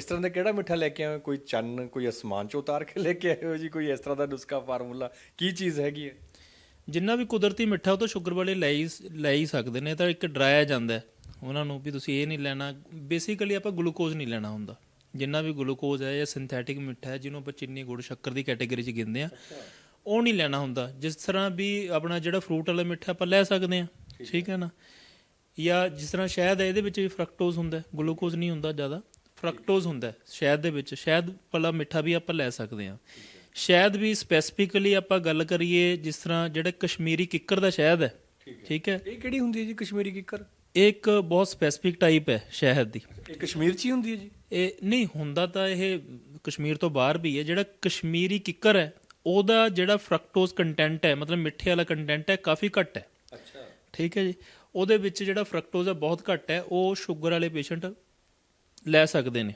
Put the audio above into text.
ਇਸ ਤਰ੍ਹਾਂ ਦਾ ਕਿਹੜਾ ਮਿੱਠਾ ਲੈ ਕੇ ਆਏ ਕੋਈ ਚੰਨ ਕੋਈ ਅਸਮਾਨ ਚੋਂ ਉਤਾਰ ਕੇ ਲੈ ਕੇ ਆਏ ਹੋ ਜੀ? ਕੋਈ ਇਸ ਤਰ੍ਹਾਂ ਦਾ ਨੁਸਖਾ ਫਾਰਮੂਲਾ? ਕੀ ਚੀਜ਼ ਹੈਗੀ ਹੈ? ਜਿੰਨਾ ਵੀ ਕੁਦਰਤੀ ਮਿੱਠਾ ਉਹ ਤਾਂ ਸ਼ੂਗਰ ਵਾਲੇ ਲੈ ਹੀ ਲੈ ਹੀ ਸਕਦੇ ਨੇ ਤਾਂ ਇੱਕ ਡਰਾਇਆ ਜਾਂਦਾ ਹੈ। ਉਹਨਾਂ ਨੂੰ ਵੀ ਤੁਸੀਂ ਇਹ ਨਹੀਂ ਲੈਣਾ ਬੇਸਿਕਲੀ ਆਪਾਂ ਗਲੂਕੋਜ਼ ਨਹੀਂ ਲੈਣਾ ਹੁੰਦਾ। ਜਿੰਨਾ ਵੀ ਗਲੂਕੋਜ਼ ਹੈ ਜਾਂ ਸਿੰਥੈਟਿਕ ਮਿੱਠਾ ਹੈ ਜਿਹਨੂੰ ਆਪਾਂ ਚੀਨੀ ਗੁੜ ਸ਼ੱਕਰ ਦੀ ਕੈਟਾਗਰੀ 'ਚ ਗਿਣਦੇ ਆ ਉਹ ਨਹੀਂ ਲੈਣਾ ਹੁੰਦਾ। ਜਿਸ ਤਰ੍ਹਾਂ ਵੀ ਆਪਣਾ ਜਿਹੜਾ ਫਰੂਟ ਵਾਲਾ ਮਿੱਠਾ ਆਪਾਂ ਲੈ ਸਕਦੇ ਆ ਠੀਕ ਹੈ। ਨਾ? ਜਾਂ ਜਿਸ ਤਰ੍ਹਾਂ ਸ਼ਹਿਦ ਹੈ ਇਹਦੇ ਵਿੱਚ ਵੀ ਫਰਕਟੋਜ਼ ਹੁੰਦਾ ਗਲੂਕੋਜ਼ ਨਹੀਂ ਹੁੰਦਾ ਜ਼ਿਆਦਾ। ਫਰਕਟੋਜ਼ ਹੁੰਦਾ ਹੈ ਸ਼ਹਿਦ ਦੇ ਵਿੱਚ। ਸ਼ਹਿਦ ਵਾਲਾ ਮਿੱਠਾ ਵੀ ਆਪਾਂ ਲੈ ਸਕਦੇ ਆ ਸ਼ਹਿਦ ਵੀ ਸਪੈਸੀਫਿਕਲੀ ਆਪਾਂ ਗੱਲ ਕਰੀਏ ਜਿਸ ਤਰ੍ਹਾਂ ਜਿਹੜਾ ਕਸ਼ਮੀਰੀ ਕਿੱਕਰ ਦਾ ਸ਼ਹਿਦ ਹੈ ਠੀਕ ਹੈ। ਇਹ ਕਿਹੜੀ ਹੁੰਦੀ ਹੈ ਜੀ ਕਸ਼ਮੀਰੀ ਕਿੱਕਰ? ਇਹ ਇੱਕ ਬਹੁਤ ਸਪੈਸੀਫਿਕ ਟਾਈਪ ਹੈ ਸ਼ਹਿਦ ਦੀ। ਇਹ ਕਸ਼ਮੀਰ 'ਚ ਹੀ ਹੁੰਦੀ ਹੈ ਜੀ? ਇਹ ਨਹੀਂ ਹੁੰਦਾ ਤਾਂ ਇਹ ਕਸ਼ਮੀਰ ਤੋਂ ਬਾਹਰ ਵੀ ਹੈ। ਜਿਹੜਾ ਕਸ਼ਮੀਰੀ ਕਿੱਕਰ ਹੈ ਉਹਦਾ ਜਿਹੜਾ ਫਰਕਟੋਜ਼ ਕੰਟੈਂਟ ਹੈ ਮਤਲਬ ਮਿੱਠੇ ਵਾਲਾ ਕੰਟੈਂਟ ਹੈ ਕਾਫੀ ਘੱਟ ਹੈ। ਅੱਛਾ। ਠੀਕ ਹੈ ਜੀ। ਉਹਦੇ ਵਿੱਚ ਜਿਹੜਾ ਫਰਕਟੋਜ਼ ਹੈ ਬਹੁਤ ਘੱਟ ਹੈ। ਉਹ ਸ਼ੂਗਰ ਵਾਲੇ ਪੇਸ਼ੈਂਟ ਲੈ ਸਕਦੇ ਨੇ।